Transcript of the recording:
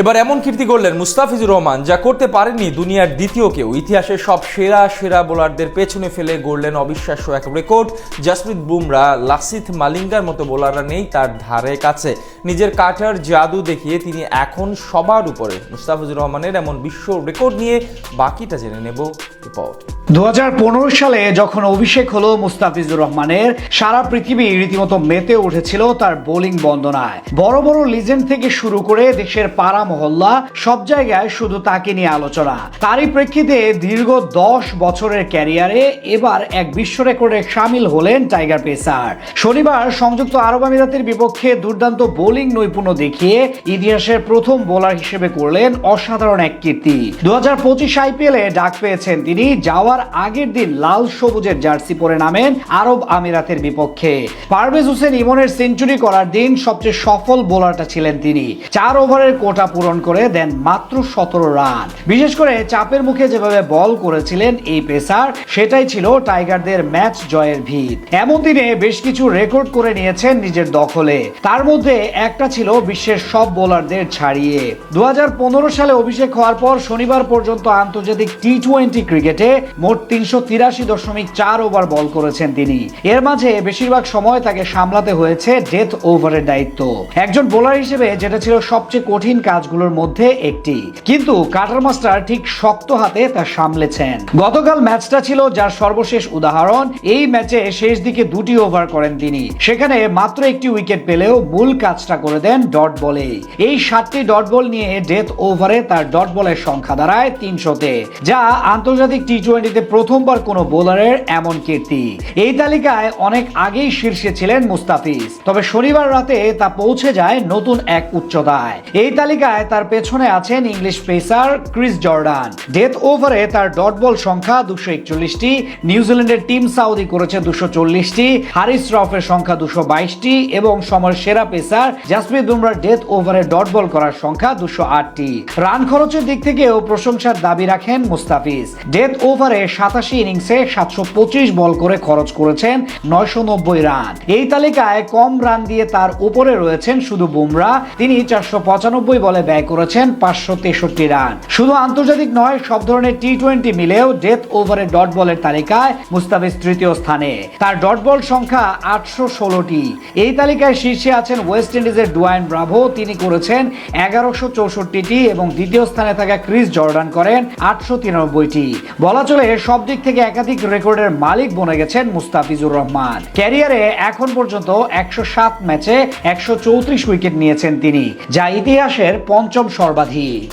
এবার এমন কীর্তি করলেন মুস্তাফিজুর রহমান, যা করতে পারেননি দুনিয়ার দ্বিতীয় কেউ। ইতিহাসের সব সেরা সেরা বোলারদের পেছনে ফেলে গড়লেন অবিশ্বাস্য এক রেকর্ড। জাসপ্রীত বুমরা, লাসিথ মালিঙ্গার মতো বোলাররা নেই তার ধারে কাছে। নিজের কাটার জাদু দেখিয়ে তিনি এখন সবার উপরে মুস্তাফিজুর রহমানের এমন বিশ্ব রেকর্ড নিয়ে বাকিটা জেনে নেব রিপোর্ট দু সালে যখন অভিষেক হলো মুস্তাফিজুর রহমানের, সারা পৃথিবী রীতিমতো মেতে উঠেছিল তার বোলিং বন্দনায়। বড় বড় লিজেন্ড থেকে শুরু করে দেশের পাড়া মহল্লা সব জায়গায় শুধু তাকে নিয়ে আলোচনা। তারই প্রেক্ষিতে দীর্ঘ দশ বছরের ক্যারিয়ারে এবার এক বিশ্ব রেকর্ডে সামিল হলেন টাইগার পেসার। শনিবার সংযুক্ত আরব আমিরাতের বিপক্ষে দুর্দান্ত বোলিং নৈপুণ্য দেখিয়ে ইতিহাসের প্রথম বোলার হিসেবে করলেন অসাধারণ এক কীর্তি। দু হাজার পঁচিশ আইপিএলে ডাক পেয়েছেন তিনি, যাওয়ার আগের দিন লাল সবুজের জার্সি পরে নামেন আরব আমিরাতের বিপক্ষে। পারভেজ হোসেন ইমনের সেঞ্চুরি করার দিন সবচেয়ে সফল বোলারটা ছিলেন তিনি। চার ওভারের কোটা পূরণ করে দেন মাত্র সতেরো রান। বিশেষ করে চাপের মুখে যেভাবে বল করেছিলেন এই পেসার, সেটাই ছিল টাইগারদের ম্যাচ জয়ের ভিত। এমন দিনে বেশ কিছু রেকর্ড করে নিয়েছেন নিজের দখলে। তার মধ্যে একটা ছিল বিশ্বের সব বোলারদের ছাড়িয়ে। দু হাজার পনেরো সালে অভিষেক হওয়ার পর শনিবার পর্যন্ত আন্তর্জাতিক টি টোয়েন্টি ক্রিকেটে মোট তিনশো তিরাশি দশমিক চার ওভার বল করেছেন তিনি। এর মাঝে বেশিরভাগ সময় তাকে সামলাতে হয়েছে ডেথ ওভারের দায়িত্ব। একজন বোলার হিসেবে যেটা ছিল সবচেয়ে কঠিন কাজগুলোর মধ্যে একটি। কিন্তু কাটার মাস্টার ঠিক শক্ত হাতে তা সামলেছেন। গতকাল ম্যাচটা ছিল যার সর্বশেষ উদাহরণ। এই ম্যাচে শেষ দিকে দুটি ওভার করেন তিনি। সেখানে মাত্র একটি উইকেট পেলেও মূল কাজটা করে দেন ডট বলে। এই সাতটি ডট বল নিয়ে ডেথ ওভারে তার ডট বলের সংখ্যা দাঁড়ায় তিনশোতে, যা আন্তর্জাতিক টি টোয়েন্টিতে প্রথমবার কোনো বোলারের এমন কীর্তি। এই তালিকায় অনেক আগেই শীর্ষে ছিলেন মুস্তাফিজ, তবে শনিবার রাতে তা পৌঁছে যায় নতুন এক উচ্চতায়। এই তালিকায় তার পেছনে আছেন English pacer Chris Jordan. Death ওভারে তার ডট বল সংখ্যা দুশো একচল্লিশটি নিউজিল্যান্ডের টিম সাউদি করেছে দুশো চল্লিশটি, হারিস রফের সংখ্যা দুশো বাইশটি এবং সময়ের সেরা পেসার জাসপ্রীত বুমরার ডেথ ওভারে ডট বল করার সংখ্যা দুশো আটটি। রান খরচের দিক থেকেও প্রশংসার দাবি রাখেন মুস্তাফিজ। ডেথ ওভারে সাতাশি ইনিংসে সাতশো পঁচিশ বল করে খরচ করেছেন নয়শো নব্বই রান। এই তালিকায় কম রান দিয়ে তার উপরে রয়েছেন শুধু বুমরা। তিনি চারশো পঁচানব্বই বলে ব্যয় করেছেন পাঁচশো তেষট্টি রান। শুধু আন্তর্জাতিক নয়, সব ধরনের টি টোয়েন্টি মিলেও ডেথ ওভারে ডট বলের তালিকায় মুস্তাফিজ তৃতীয় স্থানে। তার ডট বল সংখ্যা আটশো ষোলোটি। এই তালিকায় শীর্ষে আছেন ওয়েস্ট ইন্ডিজের ডুয়াইন ব্রাভো, তিনি করেছেন এগারোশো চৌষট্টিটি এবং দ্বিতীয় স্থানে থাকা ক্রিস জর্ডান করেন আটশো তিরানব্বইটি। বলা চলে সব দিক থেকে একাধিক রেকর্ডের মালিক বনে গেছেন মুস্তাফিজুর রহমান। ক্যারিয়ারে এখন পর্যন্ত একশো সাত ম্যাচে একশো চৌত্রিশ উইকেট নিয়েছেন তিনি, যা ইতিহাসের পঞ্চম সর্বাধিক।